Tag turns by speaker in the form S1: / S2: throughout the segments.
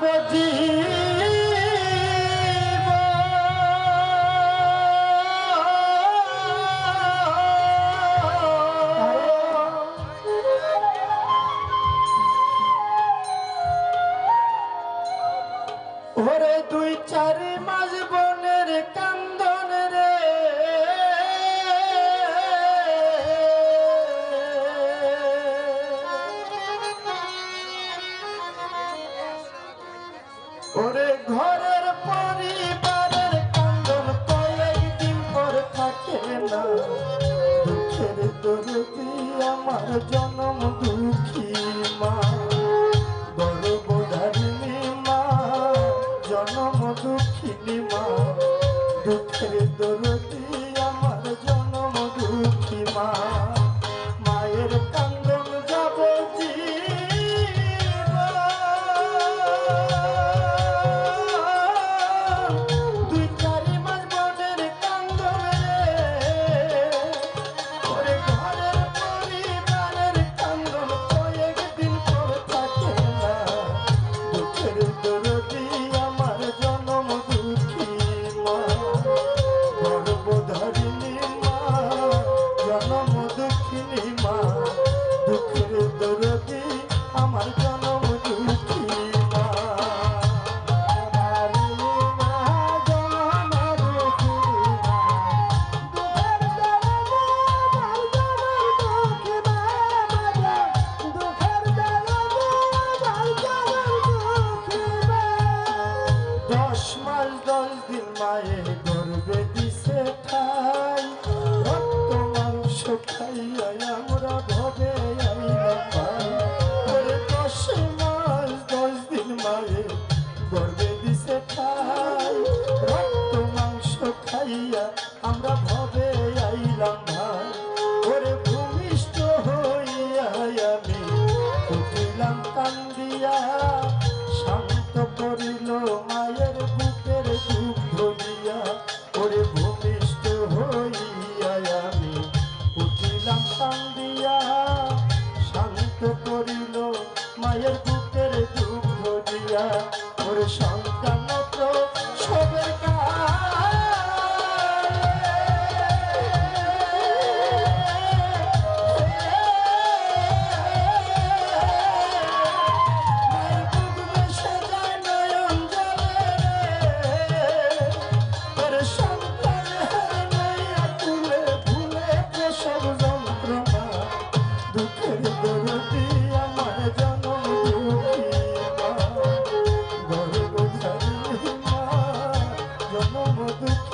S1: বুঝি ওরে দুই চারি মাঝ বোনের কান্দ দরতে কান্দিয়া শান্ত করিল মায়ের বুকের দুঃখ দিয়া। ওরে ভূমিষ্ঠ হইয়া আমি উঠিলাম কান্দিয়া শান্ত করিল মায়ের বুকের দুঃখ দিয়া। ওরে সন্তান মম দুঃখ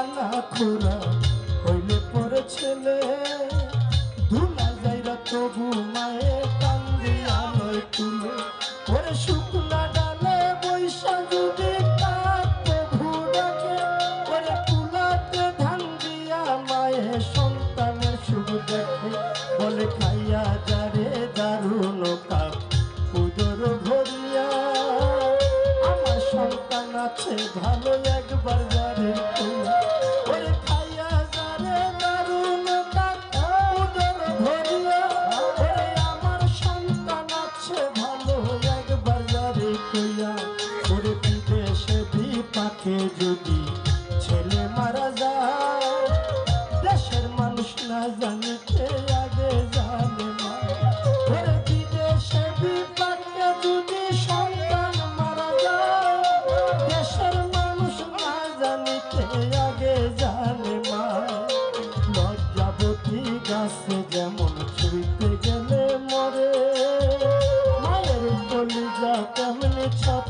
S1: কালা খুরা হইলে পরে ছেলে। ধুলা যাইরা তবু মায়ের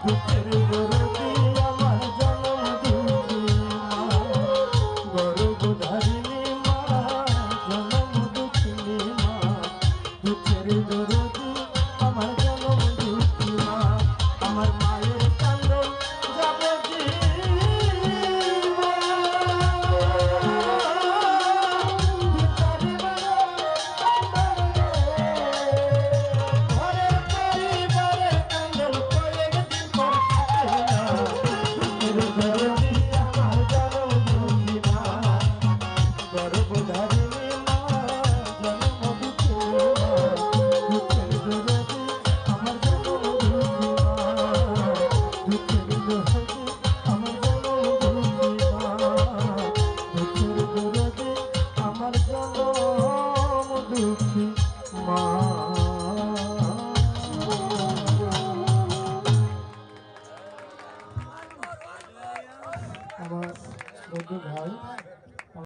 S1: Thank you.